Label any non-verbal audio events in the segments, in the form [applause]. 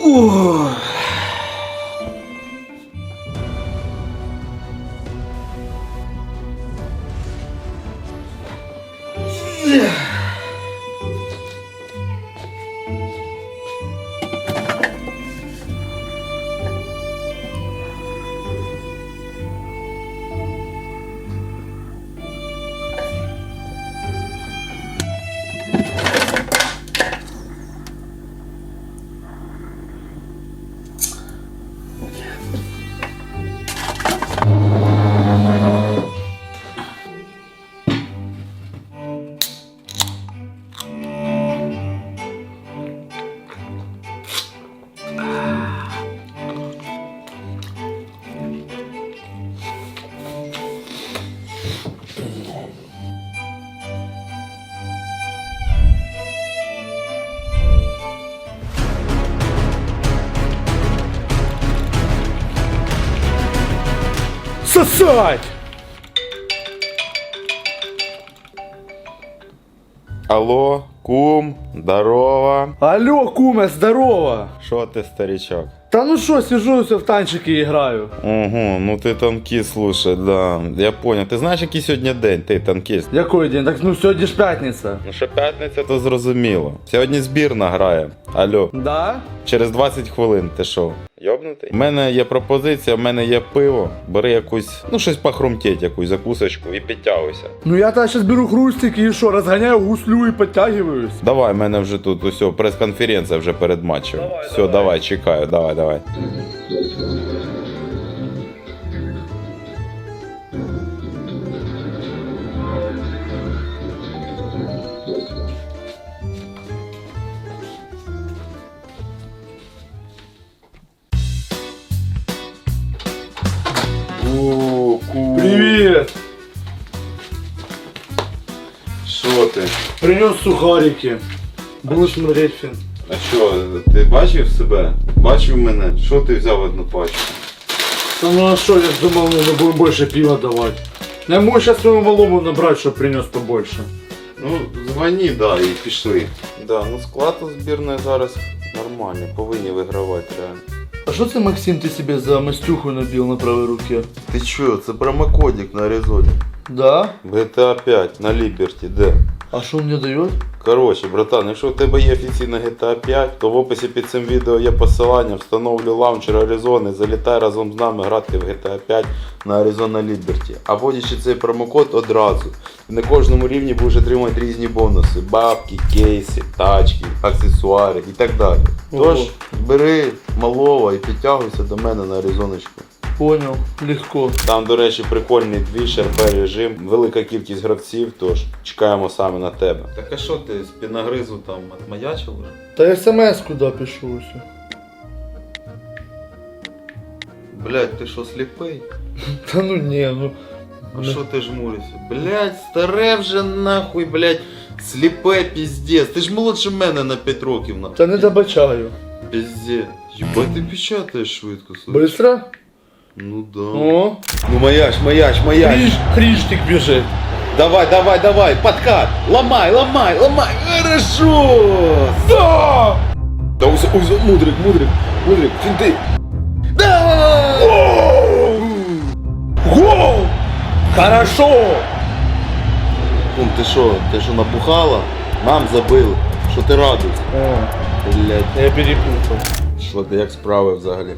哇。Сосать! Алло, кум, здорово. Алло, куме, здорово! Що ти, старичок? Та ну що, сижу все в танчики граю. Угу, ну ти танкіст, слушай, да. Я понял. Ти знаєш, який сьогодні день, ти танкіст? Який день? Так ну сьогодні ж п'ятниця. Ну що п'ятниця, то зрозуміло. Сьогодні збірна грає. Алло, Да? через 20 хвилин ти що? Йобнутий? У мене є пропозиція, в мене є пиво. Бери якусь, ну щось похрумтіть, якусь закусочку і підтягуйся. Ну я та зараз беру хрустик і що, розганяю гуслю і підтягуюсь. Давай, в мене вже тут усе, прес-конференція вже перед матчем. Давай, все, давай. давай, чекаю, давай, давай. Принес сухарики. Будеш смотреть. А що, ти бачив себе? Бачив мене? Що ти взяв одну пачку? Та ну а що, я ж думав, ну, будемо більше пива давати. Я можу зараз своєму малому набрати, щоб принес побольше. Ну, дзвоні, да, і пішли. Да, ну склад у збірної зараз нормальний, повинні вигравати реально. А що це, Максим, ти себе за мастюху набив на правій руці? Ти чо, це промокодик на Аризоні. Да? GTA 5 на Ліберті, де? А що мені дає? Коротше, братан, якщо у тебе є офіційна GTA 5, то в описі під цим відео є посилання, встановлюй лаунчер Аризони, залітай разом з нами грати в GTA 5 на Arizona Liberty. А вводячи цей промокод одразу. На кожному рівні будеш отримувати різні бонуси: бабки, кейси, тачки, аксесуари і так далі. Тож, бери малого і підтягуйся до мене на Аризоночку. Понял, легко. Там, до режим прикольний двіж, РП режим, велика кількість гравців, тож чекаємо саме на тебе. Так а що ти з пінагризу там отмаячив вже? Та смс куди пишу все. Блять, ти що сліпий? [laughs] Та ну ні, ну. А що ти жмуришся? Блять, старе вже нахуй, блять, сліпе піздець. Ти ж молодше мене на 5 років нахуй. Та не добачаю. Піздець. Єбать, ти печатаєш швидко, слухай. Быстро? Ну да. О. Ну маяч, маяч, маяч. Хріш, хріштик біжить. Давай, давай, давай, подкат. Ломай, ломай, ломай. Хорошо. Да! Да уз, уз, мудрик, мудрик, мудрик, финты. Да! Гол! Хорошо! Кум, ти що, ти що напухала? Нам забили. Що ти радуєшся? О, Блять. я перепутав. Що ти як справи взагалі?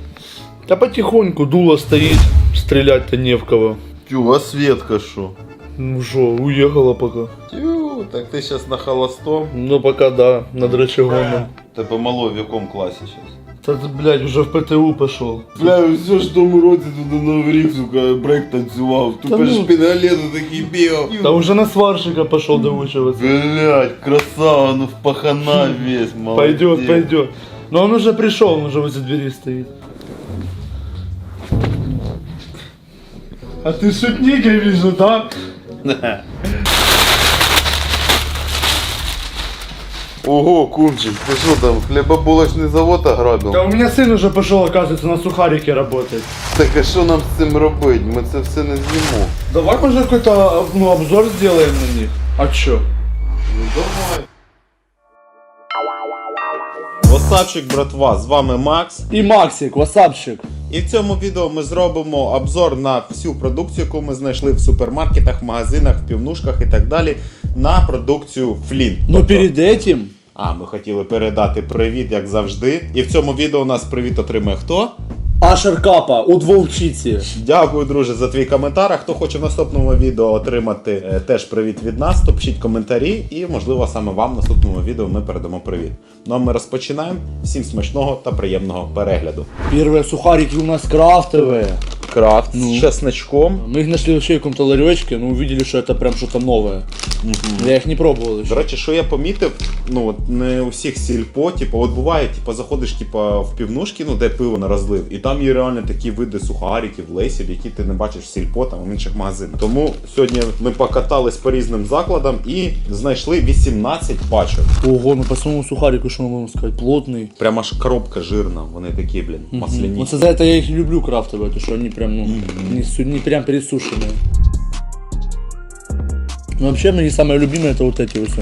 Та потихоньку дуло стоїть, стрілять-то не в кого. Тю, а Светка що? Ну що, уїхала пока. Тю, так ти зараз на холостом. Ну пока да, над рычагом. Тебе мало в якому класі зараз? Та ти, блядь, уже в ПТУ пошел. Бля, все ж в тому році тут на Новий рік, сука, брейк танцював. Та ну. шпінгалету такий бігав. Та уже на сварщика пошел доучиваться. Блять, красава, ну в пахана [laughs] весь, молодец. Пойдет, пойдет. Но он уже пришел, он уже возле двери стоит. А ты шутник, я вижу, да? Ого, кумчик, ты что там, хлебобулочный завод ограбил? Да у меня сын уже пошел, оказывается, на сухарике работать. Так а що нам з цим робити? Ми це все не з'їмо. Давай, может, какой-то ну, обзор сделаем на них. А чё? Ну давай. Вот Красавчик, братва, з вами Макс. І Максик, васапчик. І в цьому відео ми зробимо обзор на всю продукцію, яку ми знайшли в супермаркетах, магазинах, в півнушках і так далі. На продукцію Флін. Ну Тобто- перед этим А, ми хотіли передати привіт, як завжди. І в цьому відео у нас привіт отримає хто? Ашер Капа у Двовчиці. Дякую, друже, за твій коментар. А хто хоче в наступному відео отримати е, теж привіт від нас, то пишіть коментарі, і можливо саме вам в наступному відео ми передамо привіт. Ну а ми розпочинаємо. Всім смачного та приємного перегляду. Первые сухарики у нас крафтовые Крафт Ну. з чесночком. Мы их нашли вообще в каком-то ларечке, но увидели, что это прям что-то новое. Я их не пробовал еще. До речі, що я помітив, ну от не у всіх сільпо, типу, от буває, типу, заходиш типу, в півнушки, ну де пиво на розлив, і там є реально такі види сухариків, лейсів, які ти не бачиш в сільпо там в інших магазинах. Тому сьогодні ми покатались по різним закладам і знайшли 18 пачок. Ого, ну по самому сухарику, что мы можем сказать, плотный. Прямо аж коробка жирна, вони такі, блін, масляні. Вот за это я их люблю крафтовые, то что они прям, ну, не, су- не прям пересушенные. Ну, вообще, мои самые любимые это вот эти вот все.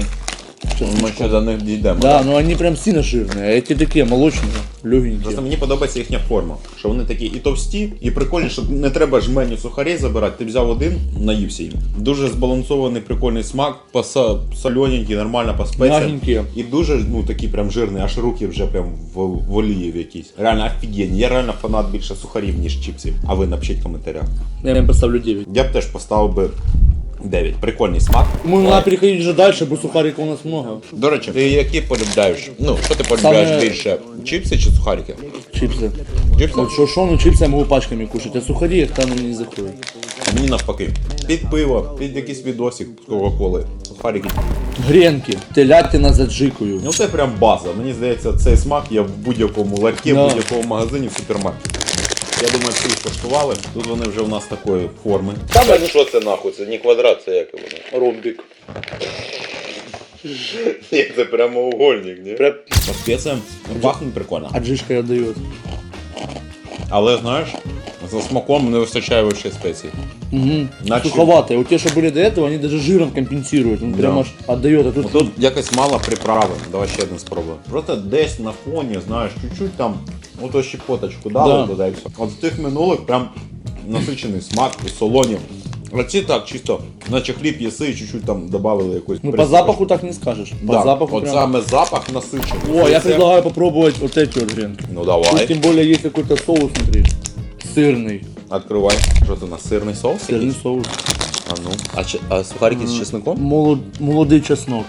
Ми ще до них дійдемо. Да, но они прям сильно жирные, а эти такие молочные, легенькие. Просто мені подобається їхня форма, що вони такі і товсті, і прикольні, що не треба жменю сухарей забирати. Ти взяв один, наївся їм. Дуже збалансований, прикольний смак, поса- солененький, нормально по спеціям. Мягенькие. І дуже ну такий прям жирний, аж руки вже прям в, в олії в якійсь. Реально офігенні. Я реально фанат більше сухарів, ніж чіпсів. А ви напишіть в коментарях. Я им поставлю 9. Я б теж поставив би 9. Прикольний смак. Мы надо переходить уже дальше, бо сухариков у нас много. До речі, ти які полюбляєш? Ну, що ти полюбляєш Саме- більше? Чіпси чи сухарики? Чипсы. Чіпси? Вот шо, шо, ну чипсы я могу пачками кушать, а сухари их там не заходят. А мені навпаки. Під пиво, під якийсь відосик з Кока-Коли. Сухарики. Гренки, телятина за джикою. Ну це прям база. Мені здається, цей смак є в будь-якому ларькі, Да. в будь-якому магазині, в супермаркеті. Я думаю, всі скуштували. Тут вони вже у нас такої форми. Там що це нахуй? Це не квадрат, це як воно. ромбик. [laughs] Ні, це прямоугольник, ні? Прям По спеціям пахне прикольно. а джишка отдает. Але знаєш, за смаком не вистачає вообще спецій. Угу. Начали. Суховатые. Вот те, что были до этого, они даже жиром компенсируют. Он прям Да. аж отдает. А тут, Тут якось мало приправи. Давай ще один спробуємо. Просто десь на фоні, знаєш, чуть-чуть там, ото щепоточку дали Да. туди і все. От з тих минулих прям насичений смак і солоні. А ці так, чисто, наче хліб їси і чуть-чуть там додали якось. ну, по присипочку. запаху так не скажешь. По Да. запаху От прям... саме запах насичений. О, я Це- предлагаю попробовать вот эти вот гренки. Ну Тут давай, тем более есть какой-то соус внутри. Сырный. відкривай. Що це у нас сирний соус? Сырный якийсь? соус. А ну. А, чи- а сухарики з чесником? Молод... Молодый чеснок.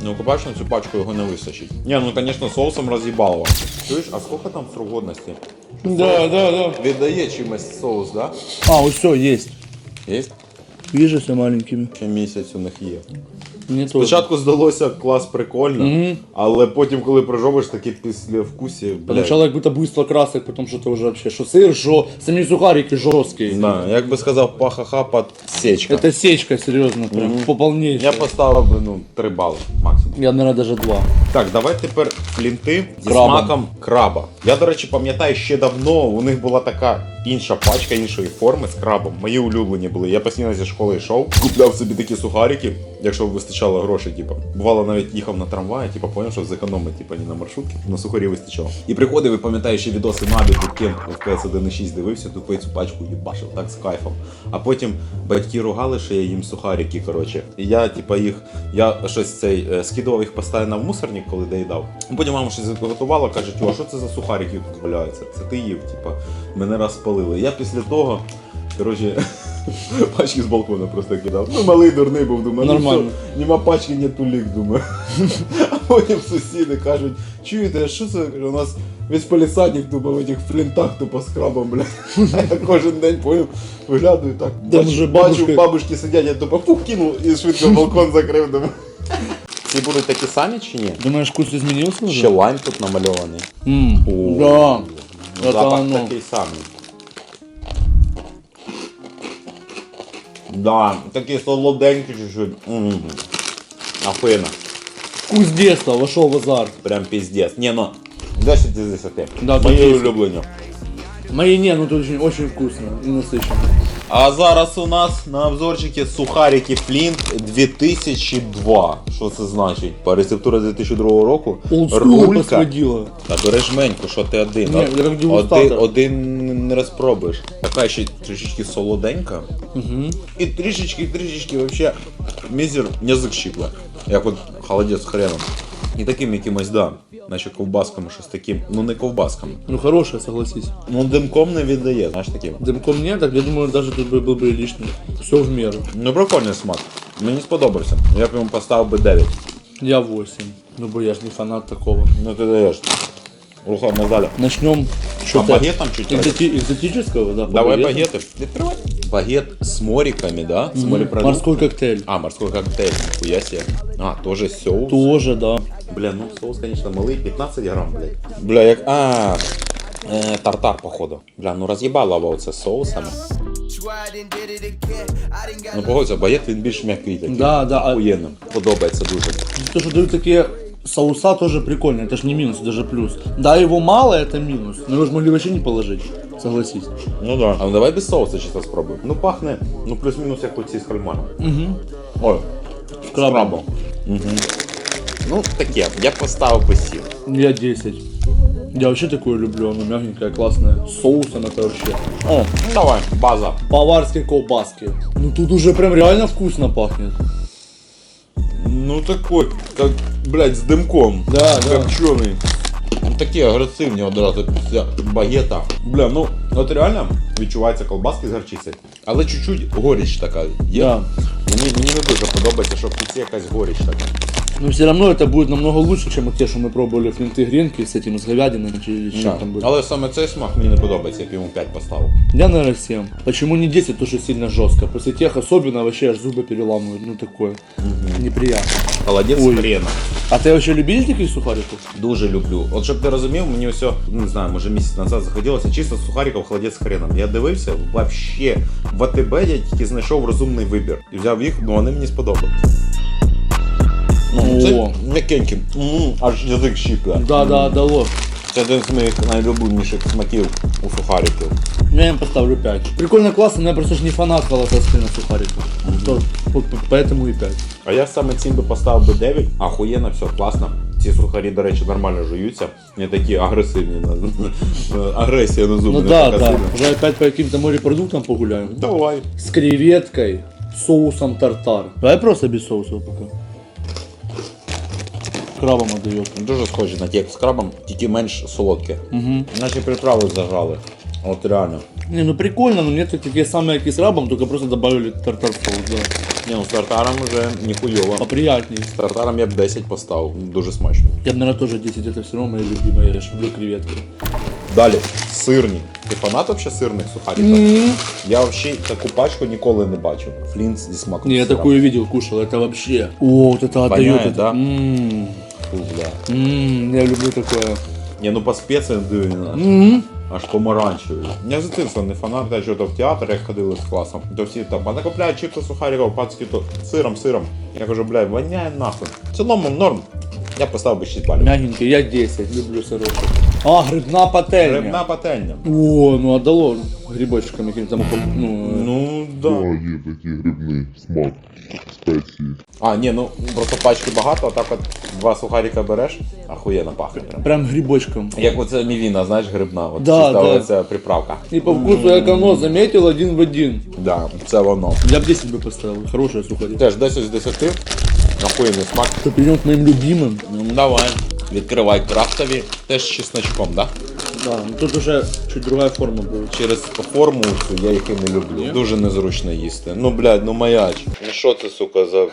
Ну, побачиш, на цю пачку його не вистачить. Ні, ну, звісно, соусом роз'їбало. Чуєш, а скільки там срок годності? Да, да, да. Віддає чимось соус, да? А, вот все, есть. Є? Вижу все маленькими. Ще місяць у них є. Мне тоже. Спочатку здалося клас прикольно, Мгм. але потім, коли прожовиш такі після вкусі, блядь. Поначалу как будто быстро красок, потом что-то уже вообще, что сыр, жо... сами сухарики жесткие. Да, як би сказав, пахаха под сечка. Это сечка, серьезно, прям по полнейшей. Я поставив би ну, 3 бали максимум. Я, наверное, даже два. Так, давай тепер флінти зі Крабом. смаком краба. Я, до речі, пам'ятаю, ще давно у них була така інша пачка іншої форми з крабом. Мої улюблені були. Я постійно зі школи йшов, купляв собі такі сухарики, якщо вистачало грошей, типу. Бувало, навіть їхав на трамваї, типу, поняв, що зекономить, типу, не на маршрутки, на сухарі вистачало. І приходив, і пам'ятаю, ще відоси Набі, тут в ps 1.6 дивився, тупо цю пачку їбашив, так з кайфом. А потім батьки ругали, що я їм сухарики, коротше. І я, типу, їх, я щось цей е, скидував їх постійно в мусорник, коли доїдав. Потім мама щось готувала, каже, а що це за сухарики тут валяються? Це ти їв, типу, мене раз спалили. Я після того. Коротше, [laughs] [laughs] пачки з балкона просто кидав. Ну, малий дурний був, думаю, Нормально. ну все, нема пачки, нету лік, думаю. [laughs] А потім сусіди кажуть, чуєте, а що це? У нас весь полісадник тупо в этих флінтах тупо з крабом, блядь. [laughs] Я кожен день поняв, виглядаю так. Там бачу, вже бачу, бабушки- бабушки сидять, я тупо фух кинув і швидко балкон закрив, думаю. Ці будуть такі самі чи ні? Думаешь, вкус изменился уже? Ще лайм тут намальований. М, О. Да. Ну, запах оно. такий самий. Да, такие солоденькие чуть-чуть. М. Охуєнно. Вкус детства вошел в азарт. Прям пиздец. Не, ну 10 из 10. Да, Мои улюблені. Мои не, ну тут очень, очень вкусно и насыщенно. А зараз у нас на обзорчикі сухарики Флінт 2002. Що це значить? По рецептура 2002 року. Посходила. Та бери жменьку, що ти один. Ні, я дегустатор. один, один не розпробуєш. Така ще трішечки солоденька. Угу. І трішечки, трішечки вообще мізер язик щипла. Як от холодець з хреном. І таким якимось, да Наче ковбасками, щось таким. Ну не ковбасками. Ну хорошая, согласись. Ну димком не віддає, знаєш таким. Дымком нет, так я думаю, даже тут бы был бы лишний. Все в меру. Ну прикольний смак. Мені сподобався. Я б йому поставив би 9. Я 8. Ну, бо я ж не фанат такого. Ну ти даєш. Руслан Назаля. Начнем А что-то багет там чуть экзоти- экзотического, да? Давай багета. багети. Відкривай. Багет з мориками, да? З морепродуктами. Морской коктейль. А, морской коктейль. Нихуя себе. А, тоже соус. Тоже, да. Бля, ну соус, конечно, малый, 15 грамм, блядь. Бля, як. А, е, тартар, походу. Бля, ну роз'їбала оце соусами. Tried and did it again. I didn't got Ну погодься, багет він більш м'який такий. Да, да, а- Охуєнно. Подобається дуже. То, что дают такие соуса, тоже прикольно. Это ж не минус, даже плюс. Да, его мало, это минус. Но его ж могли вообще не положить. Согласись. Ну да. А ну давай без соуса чисто спробуємо. Ну пахне, ну плюс-мінус як оці з кальмаром. Угу. Ой, С крабом. Угу. Ну таке, я поставив би 7. Я 10. Я вообще такое люблю, оно мягенькое, классное. С соусом это вообще. О, давай, база. Поварские колбаски. Ну тут уже прям реально вкусно пахнет. Ну такой, как, блядь, з димком. Да, да. Копчений. Такі агресивні одразу після багета. Бля, ну от реально відчувається колбаски з гарчицею. Але чуть-чуть горіч така є. Да. Мені, мені не дуже подобається, що в кінці якась горіч така. Но все равно это будет намного лучше, чем те, что мы пробовали флинты гренки с этим, с говядиной или с чем там было. Але саме цей смак мені не подобається, я б йому 5 поставив. Я, наверное, 7. Почему не 10, тоже сильно жестко. После тех особенно вообще аж зубы переламывают. Ну такое. Неприятно. Холодець Ой. з хрена. А ты вообще любитель таких сухариков? Дуже люблю. От щоб ти розумів, мені ось, ну, не знаю, може місяць назад захотілося чисто з сухариків холодець з хреном. Я дивився, вообще в АТБ я тільки знайшов розумний вибір. І взяв їх, ну вони мені сподобались. Ну, це О. м'якенькі. М, Аж язик щіпля. Да, да, дало. Це один з моїх найлюбленіших смаків у сухариків. Я им поставлю 5. Прикольно, классно, но я просто ж не фанат колосовских на. То- вот поэтому и 5. А я саме цим би поставив би 9. Ахуєнно, все класно. Ці сухарі, до речі, нормально жуються. Не такі агресивні. Агресія на зуби Ну не да, така да. сильна. Уже опять по каким-то морепродуктам погуляем. Давай. С креветкой, соусом тартар. Давай просто без соуса пока. Крабом отдает. Дуже схожі на ті, як з крабом, тільки менш солодкі. Угу. Наші приправи зажали. От реально. Не, ну прикольно, но нет такие самые, как и с рабом, только просто добавили тартар соус, да. Ні, ну з тартаром вже ніхуйово. Поприятней. З тартаром я б 10 поставив. Дуже смачно. Я бы, наверное, тоже 10, это все равно мои любимые, я ж люблю креветки. Далі, сирні. Ти фанат вообще сирних сухариків? Я взагалі таку пачку ніколи не бачив. Флінт зі смаком. Не, я сира. такую видел, кушал, это вообще. О, вот это отдает. Воняет, это. да? М, Фу, бля. м, я люблю такое. Ні, ну по спеціям дивно. М, Аж помаранчеві. Я з дитинства не фанат, що то в театр, як ходили з класом, то всі там, а накопляють чіпси сухариків, пацки то сиром, сиром. Я кажу, блядь, воняє нахуй. В цілому норм. Я поставив би 6 балів. Мягенький, я 10, люблю сырочек. А, грибна пательня. Грибна пательня. О, ну отдало грибочками каким-то. Ну, Ну, Да, да. є такий грибний смак спеції. А, ні, ну просто пачки багато, а так от два сухарика береш, ахуєнно пахне. прям. прям грибочком. Як оце мівіна, знаєш, грибна, от Да, чиста да. оця приправка. И по вкусу как оно, заметил один в один. Да, це воно. Я бы 10 бы поставил, хорошая сухари. Теж 10 з 10, ахуєнний смак. Что, перейдем к моим любимым? Ну, давай. Відкривай крафтові, теж з чесночком, да? Да, ну тут уже чуть другая форма будет. Через форму цю я їх і не люблю. Дуже незручно їсти. Ну, блядь, ну маяч. Ну що це, сука, за.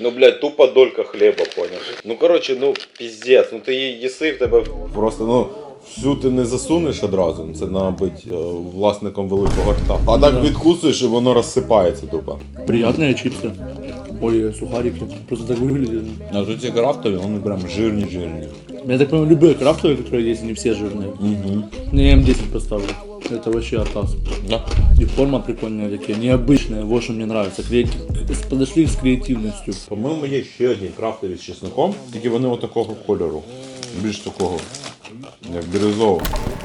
Ну, блядь, тупа долька хліба, поняв. Ну, коротше, ну, піздець, ну ти її їси в тебе просто, ну Всю ти не засунеш одразу, це треба бути е, власником великого рта. А так відкусуєш і воно розсипається тупо. Приятные чипсы. Ой, сухарики. Просто так выглядят. А тут ці крафтові, вони прям жирні жирні. Я так понимаю, любые крафтовые, которые есть, они все жирные. Угу. Не, я им 10 поставлю. Это вообще атас. Да. И форма прикольная такие, необычная, вот что мне нравится. Креатив... Подошли с креативностью. По-моєму, є ще одні крафтові з чесником, тільки вони отакого кольору. більш такого, як бірюзового.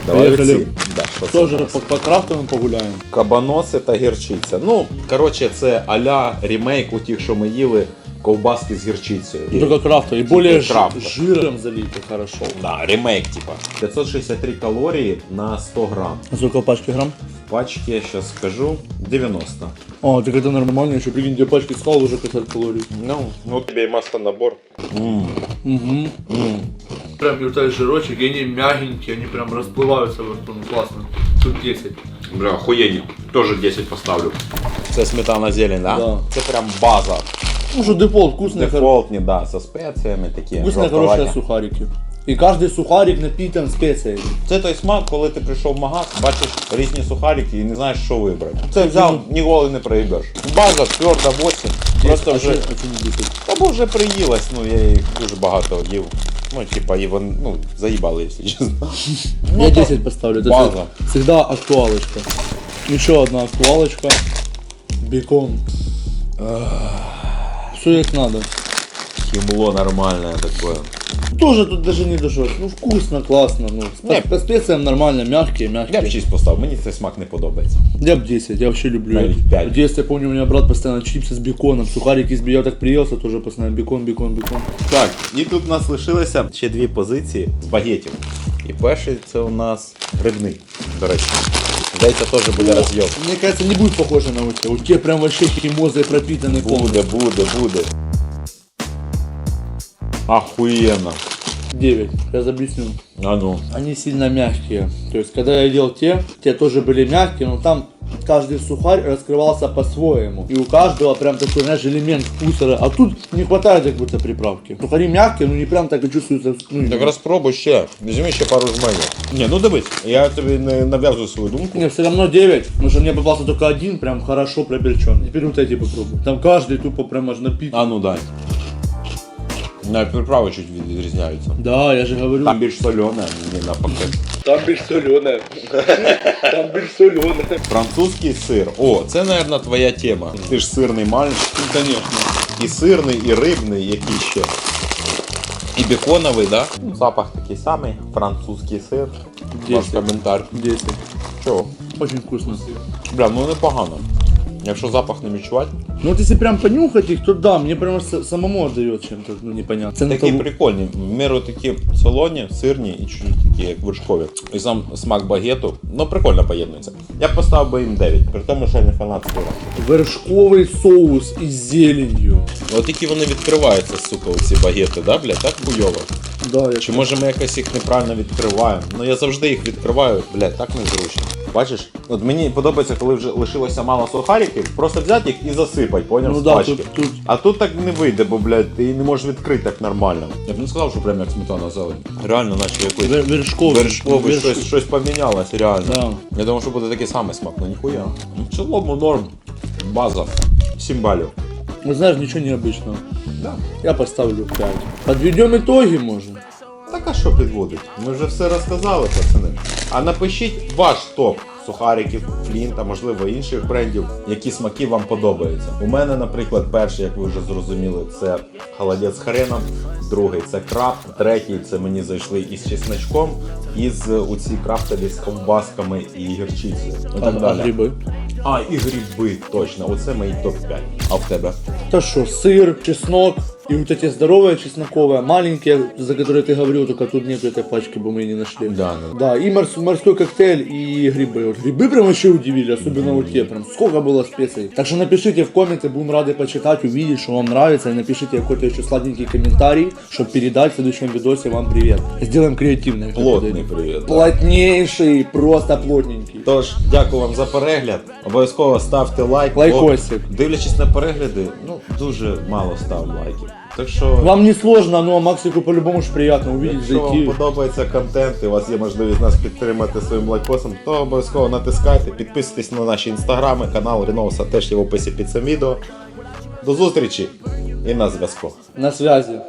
Давай Поїхали. оці. Да, що це? Тоже по, по крафтовым погуляем. Кабаноси та гірчиця. Ну, коротше, це а-ля ремейк у тих, що ми їли, ковбаски з гірчицею. Ну, Только крафтовый. И более ж- крафта. жиром залито хорошо. Да, ремейк, типа. 563 калорії на 100 грам. А сколько в пачке грамм? В пачці, я сейчас скажу, 90. О, так это нормально, еще прикинь, две пачки сказал уже 50 калорий. Ну, ну тебе і масло набор. Угу. Прям вот этот жирочек, и они мягенькие, они прям расплываются во рту, ну классно. Тут 10. Бля, охуєнні. Тоже 10 поставлю. Це сметана зелень, да? Да. Це прям база. Ну что, дефолт, вкусные, хоро- Дефолтні, да, со спеціями такі. вкусные жовтоваті. хорошие сухарики. И каждый сухарик напитан специями. Це той смак, коли ти прийшов в магаз, бачиш різні сухарики і не знаєш, що вибрати. Це взяв, ніколи не проїбеш. База тверда 8. Просто а вже. чё- а чё не 10? Та бо вже приїлась, ну я їх дуже багато їв. Ну, типа, вон, ну, заебало, если честно. Я 10 поставлю, это база. всегда- актуалочка. Еще одна актуалочка. Бекон. Все как надо. Химло нормальное таке. Тоже тут даже не дошел. Ну вкусно, классно. Ну, с- Не. по специям нормально, мягкие, Я б мягкие. 6 поставив, мені цей смак не подобається. Я б 10, я вообще люблю Навіть это. пять. В детстве, я помню, у меня брат постоянно чипсы с беконом, сухарики с беконом, я так приелся тоже постоянно, бекон, бекон, бекон. Так, і тут у нас лишилося ще дві позиції з багетів. І перший це у нас грибний, до речі. Здається, теж буде розйом. Мне кажется, не будет похоже на у тебя. У тебя прям вообще химозой пропитанный пол. Буде, буде, буде. Ахуєнно. 9. Сейчас объясню. А ну. Они сильно мягкие. То есть, когда я ел те, те тоже были мягкие, но там каждый сухарь раскрывался по-своему. И у каждого прям такой, знаешь, элемент вкуса. А тут не хватает как будто приправки. Сухари мягкие, но не прям так и чувствуется. Ну, Так розпробуй ще. Візьми ще пару жменів. Ні, ну дивись, я тобі не нав'язую свою думку. Не, все равно 9, потому что мне попался только один, прям хорошо пробельченный. Теперь вот эти попробуй. Там каждый тупо прям аж напит. А ну дай. Навіть приправи чуть відрізняються. Да, я же говорю. Там більш солене, не навпаки. там більш соленое. Там більш соленое. Французький сир. О, це, мабуть, твоя тема. Ти ж сирний мальчик. Конечно. І сирний, і рибний, який ще. І беконовий, да? Запах такий самий, французький сир. Ваш коментар. 10. Чого? Очень вкусно. Бля, ну непогано. Якщо запах не відчувати. Ну если прям понюхать их, то да, мне прям с- самому отдает чем-то, ну непонятно. Цена Такі того- прикольні. В міру такі солоні, сирні і чуть такі, як вершкові. І сам смак багету. Ну прикольно поєднується. Я б поставив би їм 9, при тому, що я не фанат сира. Вершковый соус із зеленью. От які вони відкриваються, сука, оці багети, да, бля, так хуйово. Да, я Чи може ми якось їх неправильно відкриваємо? Ну я завжди їх відкриваю, блядь, так незручно. Бачиш, от мені подобається, коли вже лишилося мало сухариків, просто взяти їх і засипати, поняв, Ну з да, пачки. тут- тут- А тут так не вийде, бо, блядь, ти не можеш відкрити так нормально. Я б не сказав, що прям як сметана зелень. Реально, наче якось Вер- вершковый. вершковий, Верш- щось, щось помінялось, реально. Да. Я думав, що буде такий самий смак, ну ніхуя. Ну, В цілому норм. База. 7 балів. Ну знаешь, ничего необычного. Да. Я поставлю 5. Подведем итоги, может. Так а що підводить? Ми вже все розказали, пацани. А напишіть ваш топ сухариків, флінта, можливо, інших брендів, які смаки вам подобаються. У мене, наприклад, перший, як ви вже зрозуміли, це холодець з хреном, другий це крафт, третій це мені зайшли із чесночком, і з оці крафтові з ковбасками і гірчицею. І так а далі. грибы? А, і гриби, точно. Оце мої топ-5. А в тебе? То что, сыр, чеснок и вот эти здоровые чесноковые, маленькие, за которые ты говорил, только тут нету этой пачки, бы мы не нашли. Да, ну. Да, и морс- морской коктейль, и грибы. Вот грибы прям вообще удивили, особенно вот те, прям сколько было специй. Так что напишите в комменты, будем рады почитать, увидеть, что вам нравится, и напишите какой-то еще сладенький комментарий, чтобы передать в следующем видосе вам привет. Сделаем креативный. Плотний привіт. да. Плотнейший, просто плотненький. Тож, дякую вам за перегляд. Обов'язково ставте лайк. Лайкосик. Бо, Дивлячись на перегляди, ну дуже мало став лайків. Так що, Вам не сложно, но Максику по-любому ж приятно увидеть, якщо вам зайти. подобається контент і у вас є можливість нас підтримати своїм лайкосом, то обов'язково натискайте, підписуйтесь на наші інстаграми, канал Ріноуса теж є в описі під цим відео. До зустрічі і на зв'язку. На связи.